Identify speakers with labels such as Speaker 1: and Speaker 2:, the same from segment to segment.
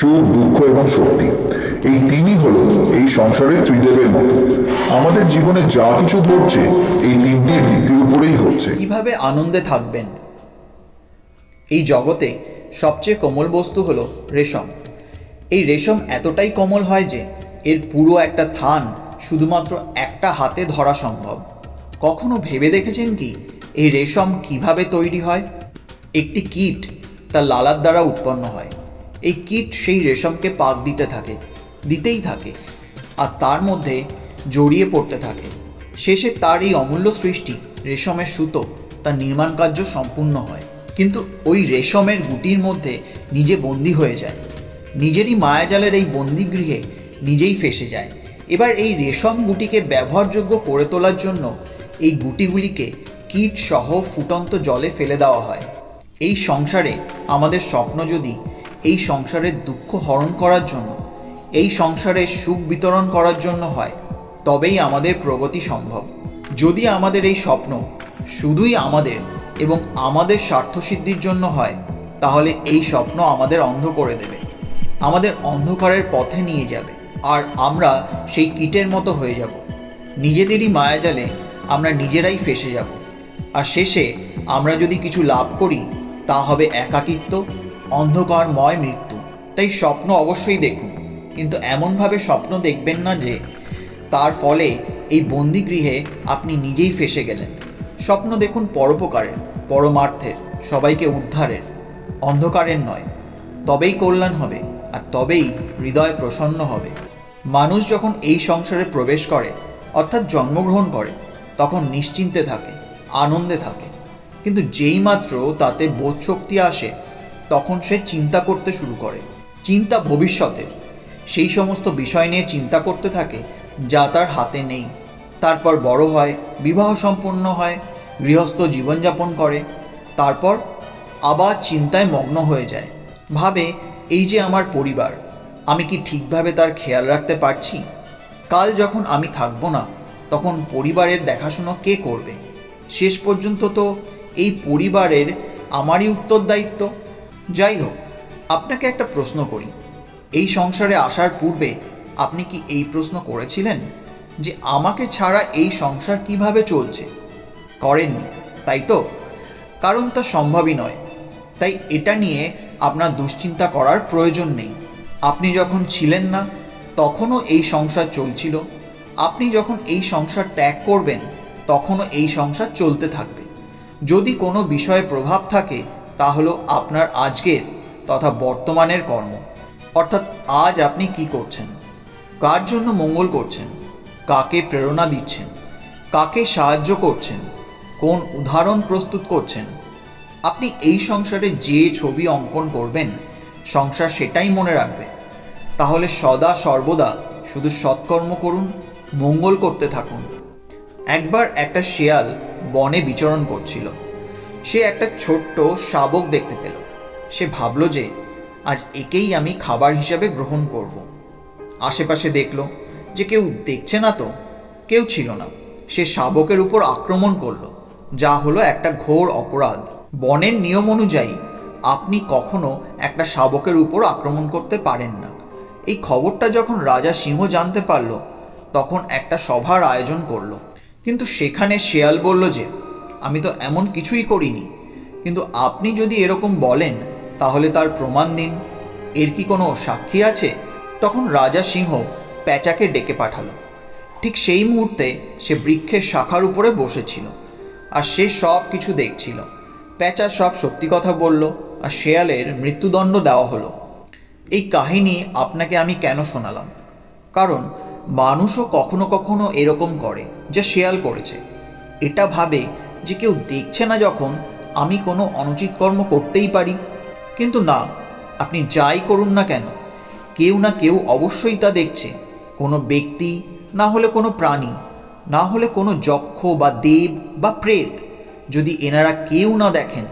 Speaker 1: সুখ, দুঃখ এবং শক্তি। এই তিনই হলো এই সংসারের ত্রিদেবের মতো। আমাদের জীবনে যা কিছু ঘটছে, এই তিনটির ভিত্তির উপরেই হচ্ছে।
Speaker 2: কীভাবে আনন্দে থাকবেন? এই জগতে সবচেয়ে কোমল বস্তু হলো রেশম। এই রেশম এতটাই কোমল হয় যে, এর পুরো একটা থান শুধুমাত্র একটা হাতে ধরা সম্ভব। কখনো ভেবে দেখেছেন কি, এই রেশম কীভাবে তৈরি হয়? একটি কীট তার লালার দ্বারা উৎপন্ন হয়। এই কীট সেই রেশমকে পাক দিতে থাকে, দিতেই থাকে, আর তার মধ্যে জড়িয়ে পড়তে থাকে। শেষে তার এই অমূল্য সৃষ্টি, রেশমের সুতো, তার নির্মাণ কার্য সম্পূর্ণ হয়। কিন্তু ওই রেশমের গুটির মধ্যে নিজে বন্দি হয়ে যায়। নিজেরই মায়াজালের এই বন্দিগৃহে নিজেই ফেসে যায়। এবার এই রেশম গুটিকে ব্যবহারযোগ্য করে তোলার জন্য এই গুটিগুলিকে কীট সহ ফুটন্ত জলে ফেলে দেওয়া হয়। এই সংসারে আমাদের স্বপ্ন যদি এই সংসারের দুঃখ হরণ করার জন্য, এই সংসারে সুখ বিতরণ করার জন্য হয়, তবেই আমাদের প্রগতি সম্ভব। যদি আমাদের এই স্বপ্ন শুধুই আমাদের এবং আমাদের স্বার্থসিদ্ধির জন্য হয়, তাহলে এই স্বপ্ন আমাদের অন্ধ করে দেবে। আমাদের অন্ধকারের পথে নিয়ে যাবে, আর আমরা সেই কীটের মতো হয়ে যাব। নিজেদেরই মায়াজালে আমরা নিজেরাই ফেসে যাব। আর শেষে আমরা যদি কিছু লাভ করি, তা হবে একাকিত্ব অন্ধকারময় মৃত্যু। তাই স্বপ্ন অবশ্যই দেখুন। কিন্তু এমনভাবে স্বপ্ন দেখবেন না যে, তার ফলে এই বন্দিগৃহে আপনি নিজেই ফেসে গেলেন। স্বপ্ন দেখুন পরোপকারের, পরমার্থের, সবাইকে উদ্ধারের। অন্ধকারের নয়, তবেই কল্যাণ হবে আর তবেই হৃদয় প্রসন্ন হবে। মানুষ যখন এই সংসারে প্রবেশ করে, অর্থাৎ জন্মগ্রহণ করে, তখন নিশ্চিন্তে থাকে, আনন্দে থাকে। কিন্তু যেই মাত্র তাতে বোধ শক্তি আসে তখন সে চিন্তা করতে শুরু করে। চিন্তা ভবিষ্যতের। সেই সমস্ত বিষয় নিয়ে চিন্তা করতে থাকে যা তার হাতে নেই। তারপর বড় হয়, বিবাহ সম্পন্ন হয়, গৃহস্থ জীবনযাপন করে। তারপর আবার চিন্তায় মগ্ন হয়ে যায়। ভাবে, এই যে আমার পরিবার, আমি কি ঠিকভাবে তার খেয়াল রাখতে পারছি? কাল যখন আমি থাকব না, তখন পরিবারের দেখাশুনো কে করবে? শেষ পর্যন্ত তো এই পরিবারের আমারই উত্তরদায়িত্ব। যাই হোক, আপনাকে একটা প্রশ্ন করি। এই সংসারে আসার পূর্বে আপনি কি এই প্রশ্ন করেছিলেন যে আমাকে ছাড়া এই সংসার কীভাবে চলছে? করেননি, তাই তো? কারণ তা সম্ভবই নয়। তাই এটা নিয়ে আপনার দুশ্চিন্তা করার প্রয়োজন নেই। আপনি যখন ছিলেন না, তখনও এই সংসার চলছিল। আপনি যখন এই সংসার ত্যাগ করবেন, তখনও এই সংসার চলতে থাকবে। যদি কোনো বিষয়ে প্রভাব থাকে তা হলো আপনার আজকের তথা বর্তমানের কর্ম। অর্থাৎ আজ আপনি কি করছেন? কার জন্য মঙ্গল করছেন? কাকে প্রেরণা দিচ্ছেন? কাকে সাহায্য করছেন? কোন উদাহরণ প্রস্তুত করছেন? আপনি এই সংসারে যে ছবি অঙ্কন করবেন, সংসার সেটাই মনে রাখবে। তাহলে সদা সর্বদা শুধু সৎকর্ম করুন, মঙ্গল করতে থাকুন। একবার একটা শেয়াল বনে বিচরণ করছিল। সে একটা ছোট্ট শাবক দেখতে পেল। সে ভাবল যে আজ একেই আমি খাবার হিসাবে গ্রহণ করব। আশেপাশে দেখল যে কেউ দেখছে না তো, কেউ ছিল না। সে শাবকের উপর আক্রমণ করল, যা হলো একটা ঘোর অপরাধ। বনের নিয়ম অনুযায়ী, আপনি কখনো একটা শাবকের উপর আক্রমণ করতে পারেন না। এই খবরটা যখন রাজা সিংহ জানতে পারল, তখন একটা সভার আয়োজন করল। কিন্তু সেখানে শেয়াল বলল যে আমি তো এমন কিছুই করিনি। কিন্তু আপনি যদি এরকম বলেন, তাহলে তার প্রমাণ দিন। এর কি কোনো সাক্ষী আছে? তখন রাজা সিংহ প্যাঁচাকে ডেকে পাঠালো। ঠিক সেই মুহূর্তে সে বৃক্ষের শাখার উপরে বসেছিল, আর সে সব কিছু দেখছিল। প্যাঁচা সব সত্যি কথা বলল, আর শেয়ালের মৃত্যুদণ্ড দেওয়া হলো। এই কাহিনী আপনাকে আমি কেন শোনালাম? কারণ মানুষও কখনো কখনো এরকম করে, যা শেয়াল করেছে। এটা ভাবে যে কেউ দেখছে না যখন আমি কোনো অনুচিত কর্ম করতেই পারি। কিন্তু না, আপনি যাই করুন না কেন, কেউ না কেউ অবশ্যই তা দেখছে। কোনো ব্যক্তি, না হলে কোনো প্রাণী, না হলে কোনো যক্ষ বা দেব বা প্রেত, যদি এনারা কেউ না দেখেন,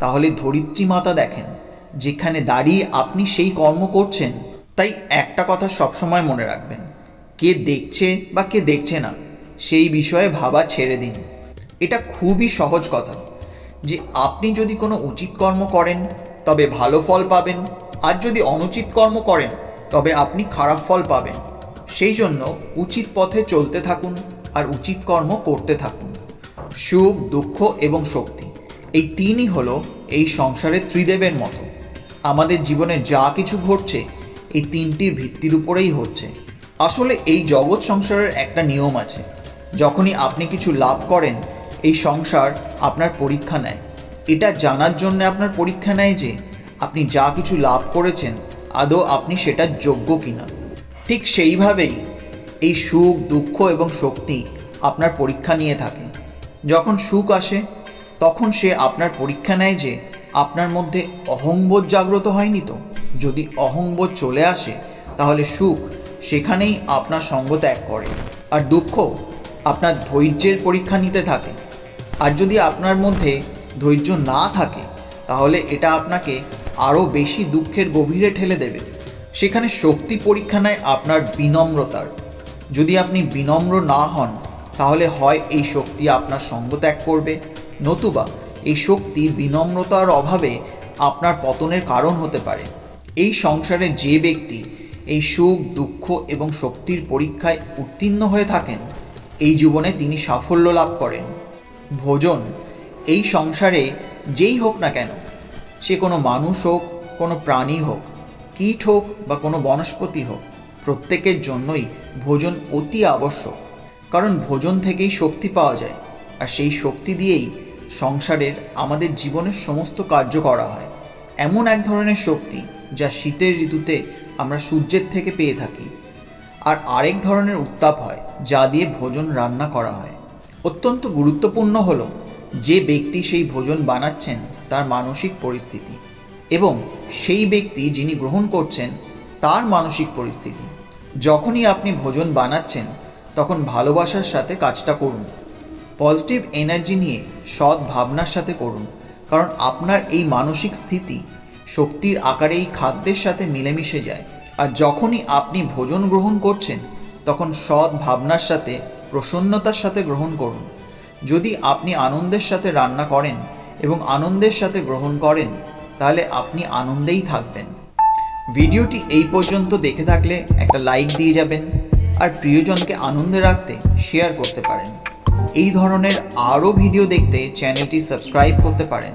Speaker 2: তাহলে ধরিত্রী মাতা দেখেন, যেখানে দাঁড়িয়ে আপনি সেই কর্ম করছেন। তাই একটা কথা সবসময় মনে রাখবেন, কে দেখছে বা কে দেখছে না, সেই বিষয়ে ভাবা ছেড়ে দিন। এটা খুবই সহজ কথা যে আপনি যদি কোনো উচিত কর্ম করেন, তবে ভালো ফল পাবেন, আর যদি অনুচিত কর্ম করেন, তবে আপনি খারাপ ফল পাবেন। সেই জন্য উচিত পথে চলতে থাকুন আর উচিত কর্ম করতে থাকুন। সুখ, দুঃখ এবং শক্তি, এই তিনই হলো এই সংসারের ত্রিদেবের মতো। আমাদের জীবনে যা কিছু ঘটছে, এই তিনটির ভিত্তির উপরেই হচ্ছে। আসলে এই জগৎ সংসারের একটা নিয়ম আছে, যখনই আপনি কিছু লাভ করেন এই সংসার আপনার পরীক্ষা নেয়। এটা জানার জন্য আপনার পরীক্ষা নেয় যে, আপনি যা কিছু লাভ করেছেন, আদৌ আপনি সেটার যোগ্য কিনা। ঠিক সেইভাবেই এই সুখ, দুঃখ এবং শক্তি আপনার পরীক্ষা নিয়ে থাকে। যখন সুখ আসে, তখন সে আপনার পরীক্ষা নেয় যে, আপনার মধ্যে অহংবোধ জাগ্রত হয়নি তো? যদি অহংবোধ চলে আসে, তাহলে সুখ সেখানেই আপনার সঙ্গ ত্যাগ করে। আর দুঃখ আপনার ধৈর্যের পরীক্ষা নিতে থাকে। আর যদি আপনার মধ্যে ধৈর্য না থাকে, তাহলে এটা আপনাকে আরও বেশি দুঃখের গভীরে ঠেলে দেবে। সেখানে শক্তি পরীক্ষা নেয় আপনার বিনম্রতার। যদি আপনি বিনম্র না হন, তাহলে হয় এই শক্তি আপনার সঙ্গ ত্যাগ করবে। নতুবা এই শক্তি বিনম্রতার অভাবে আপনার পতনের কারণ হতে পারে। এই সংসারে যে ব্যক্তি এই সুখ, দুঃখ এবং শক্তির পরীক্ষায় উত্তীর্ণ হয়ে থাকেন, এই জীবনে তিনি সাফল্য লাভ করেন। ভোজন, এই সংসারে যেই হোক না কেন, সে কোনো মানুষ হোক, কোনো প্রাণী হোক, কীট হোক বা কোনো বনস্পতি হোক, প্রত্যেকের জন্যই ভোজন অতি আবশ্যক। কারণ ভোজন থেকেই শক্তি পাওয়া যায়, আর সেই শক্তি দিয়েই সংসারের আমাদের জীবনের সমস্ত কার্য করা হয়। এমন এক ধরনের শক্তি যা শীতের ঋতুতে আমরা সূর্যের থেকে পেয়ে থাকি। আর আরেক ধরনের উত্তাপ হয়, যা দিয়ে ভোজন রান্না করা হয়। অত্যন্ত গুরুত্বপূর্ণ হল যে ব্যক্তি সেই ভোজন বানাচ্ছেন তার মানসিক পরিস্থিতি এবং সেই ব্যক্তি যিনি গ্রহণ করছেন তার মানসিক পরিস্থিতি। যখনই আপনি ভোজন বানাচ্ছেন, তখন ভালোবাসার সাথে কাজটা করুন। পজিটিভ এনার্জি নিয়ে সৎ ভাবনার সাথে করুন, কারণ আপনার এই মানসিক স্থিতি শক্তির আকারে এই খাদ্যের সাথে মিলেমিশে যায়। আর যখনই আপনি ভোজন গ্রহণ করছেন, তখন সৎ ভাবনার সাথে প্রসন্নতার সাথে গ্রহণ করুন। যদি আপনি আনন্দের সাথে রান্না করেন এবং আনন্দের সাথে গ্রহণ করেন, তাহলে আপনি আনন্দেই থাকবেন। ভিডিওটি এই পর্যন্ত দেখে থাকলে একটা লাইক দিয়ে যাবেন আর প্রিয়জনকে আনন্দে রাখতে শেয়ার করতে পারেন। এই ধরনের আরও ভিডিও দেখতে চ্যানেলটি সাবস্ক্রাইব করতে পারেন।